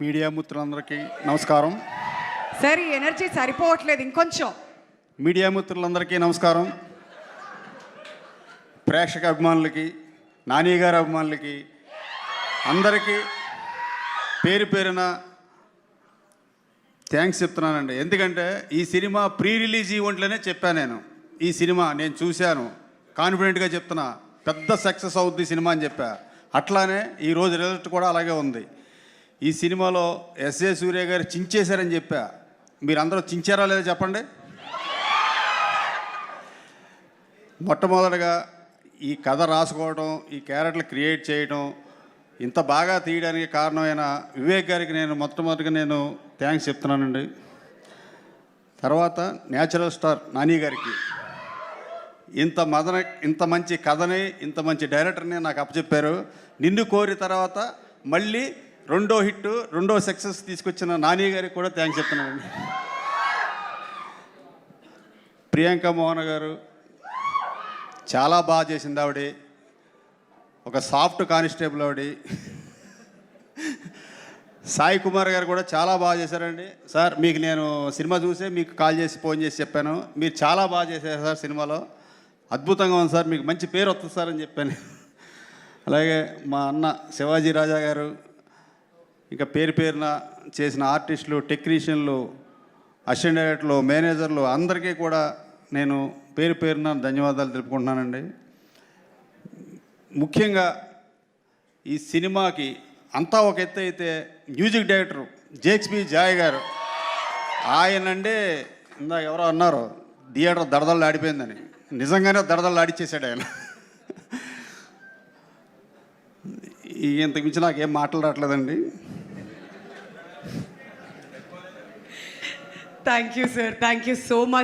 Media మిత్రులందరికీ నమస్కారం. Sir ఈ ఎనర్జీ సరిపోవట్లేదు ఇంకొంచెం. మీడియా మిత్రులందరికీ నమస్కారం. ప్రేక్షక అభిమానులకి నాని గారి అభిమానులకి అందరికీ పేరు పేరున థ్యాంక్స్ చెప్తున్నానండి. ఎందుకంటే ఈ సినిమా ప్రీ రిలీజ్ ఈవెంట్లోనే చెప్పాను నేను. ఈ సినిమా నేను చూశాను. కాన్ఫిడెంట్గా చెప్తున్నా. పెద్ద సక్సెస్ అవుద్ది సినిమా అని చెప్పా. అట్లానే ఈరోజు రిజల్ట్ కూడా అలాగే ఉంది. ఈ సినిమాలో ఎస్ఏ సూర్య గారు చించేశారని చెప్పా. మీరందరూ చించారా లేదా చెప్పండి? మొట్టమొదటగా ఈ కథ రాసుకోవడం ఈ క్యారెక్టర్లు క్రియేట్ చేయడం ఇంత బాగా తీయడానికి కారణమైన వివేక్ గారికి నేను మొట్టమొదటిగా నేను థ్యాంక్స్ చెప్తున్నానండి. తర్వాత న్యాచురల్ స్టార్ నాని గారికి. ఇంత మదన ఇంత మంచి కథని ఇంత మంచి డైరెక్టర్ని నాకు అప్పచెప్పారు. నిన్ను కోరి తర్వాత మళ్ళీ రెండో హిట్ రెండో సక్సెస్ తీసుకొచ్చిన నాని గారికి కూడా థ్యాంక్స్ చెప్తున్నానండి. ప్రియాంక మోహన్ గారు చాలా బాగా చేసింది ఆవిడ. ఒక సాఫ్ట్ కానిస్టేబుల్ ఆవిడ. సాయి కుమార్ గారు కూడా చాలా బాగా చేశారండి. సార్ మీకు నేను సినిమా చూసే మీకు కాల్ చేసి ఫోన్ చేసి చెప్పాను. మీరు చాలా బాగా చేశారు సార్ సినిమాలో. అద్భుతంగా ఉంది సార్ మీకు మంచి పేరు వస్తుంది సార్ అని చెప్పాను. అలాగే మా అన్న శివాజీ రాజా గారు ఇంకా పేరు పేరున చేసిన ఆర్టిస్టులు టెక్నీషియన్లు అసిస్టెంట్ డైరెక్టర్లు మేనేజర్లు అందరికీ కూడా నేను పేరు పేరున ధన్యవాదాలు తెలుపుకుంటున్నానండి. ముఖ్యంగా ఈ సినిమాకి అంతా ఒక ఎత్తు అయితే మ్యూజిక్ డైరెక్టర్ జేక్స్బి జాయ్ గారు. ఆయనంటే ఇందాక ఎవరో అన్నారు థియేటర్ దడదళ్ళు ఆడిపోయిందని. నిజంగానే దడదళ్ళు ఆడిచ్చేసాడు ఆయన. ఇంతకుమించి ఇంతకు మించి నాకేం మాట్లాడట్లేదండి Thank you, sir. Thank you so much.